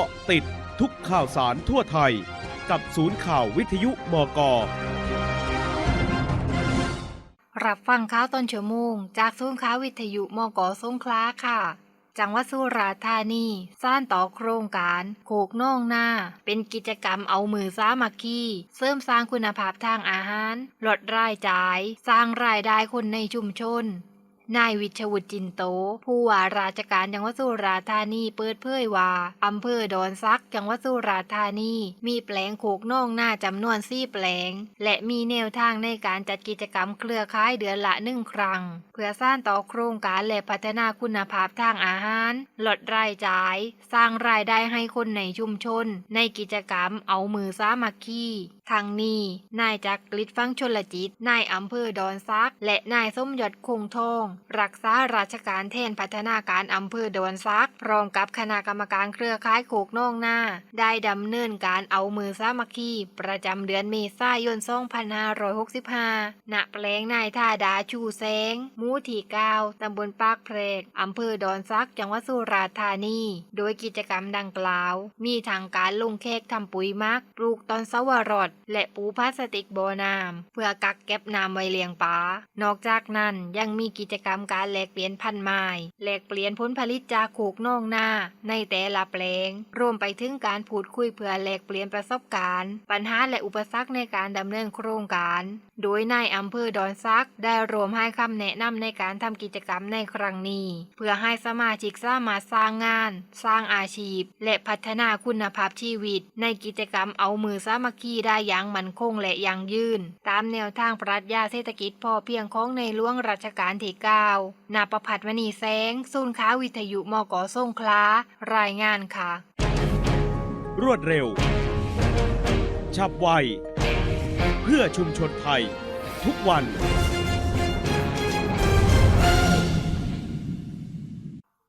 าะติดทุกข่าวสารทั่วไทย กับศูนย์ข่าววิทยุมกรับฟังข่าวตอนชั่วโมง จากศูนย์ข่าววิทยุมกสงขลาค่ะ จังหวัดสุราษฎร์ธานีสร้างต่อโครงการโขกน่องหน้า เป็นกิจกรรมเอามือสามัคคีเสริมสร้างคุณภาพทางอาหาร ลดรายจ่าย สร้างรายได้คนในชุมชน นายวิชวุฒิจินโต ผู้ว่าราชการจังหวัดสุราษฎร์ธานีเปิดเผยว่าอำเภอดอนซักจังหวัดสุราษฎร์ธานี มีแปลงโขกน่องหน้าจำนวนสี่แปลง และมีแนวทางในการจัดกิจกรรมเครือข่ายเดือนละหนึ่งครั้ง เพื่อสร้างต่อโครงการและพัฒนาคุณภาพทางอาหาร ลดรายจ่าย สร้างรายได้ให้คนในชุมชน ในกิจกรรมเอามือสามัคคี ทางนี้ นายจักริดฟังชลจิต นายอำเภอดอนซัก และนายส้มยศคงทอง รักษาราชการแทนพัฒนาการอำเภอดอนซัก พร้อมกับคณะกรรมการเครือข่ายโขกน้องหน้า ได้ดำเนินการเอามือสามัคคีประจำเดือนเมษายน2565ณแปลงนายท่าดาชูแสงมูที่เก้าตำบลปากเพลกอำเภอดอนซัก จังหวัดสุราษฎร์ธานี โดยกิจกรรมดังกล่าว มีทางการลงแขกทำปุ๋ยมัก ปลูกต้นสวรสและปูพลาสติกโบอน้ำเพื่อกักเก็บน้ำไว้เลี้ยงปลานอกจากนั้นยังมีกิจกรรมการแลกเปลี่ยนพันธุ์ไม้แลกเปลี่ยนผลผลิตจากโขกนองหน้า ในแต่ละแปลง รวมไปถึงการพูดคุยเพื่อแลกเปลี่ยนประสบการณ์ ปัญหาและอุปสรรคในการดำเนินโครงการ โดยนายอำเภอดอนซักได้รวมให้คำแนะนำในการทำกิจกรรมในครั้งนี้ เพื่อให้สมาชิกสามารถสร้างงาน สร้างอาชีพ และพัฒนาคุณภาพชีวิต ในกิจกรรมเอามือสามัคคีได้อย่างมั่นคงและยั่งยืน ตามแนวทางปรัชญาเศรษฐกิจพอเพียงของในหลวงรัชกาลที่9นาประพัฒน์มณีแสง ศูนย์ค้าวิทยุมกส่งคลารายงานค่ะ รวดเร็ว ฉับไว เพื่อชุมชนไทย ทุกวัน